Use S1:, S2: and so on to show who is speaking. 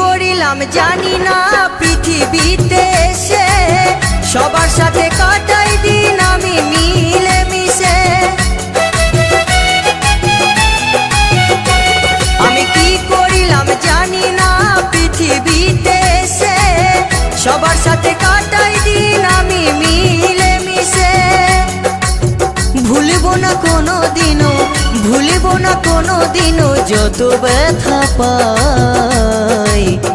S1: করিলাম জানি না পৃথিবীতে এসে। সবার সাথে কাটাই দিন আমি মিলে মিশে আমি কি করিলাম জানি না পৃথিবীতে এসে। সবার সাথে কাটাই দিন আমি মিলে মিশে ভুলব না কোনো দিনও, ভুলব না কোনো দিনও, যত ব্যথা পাই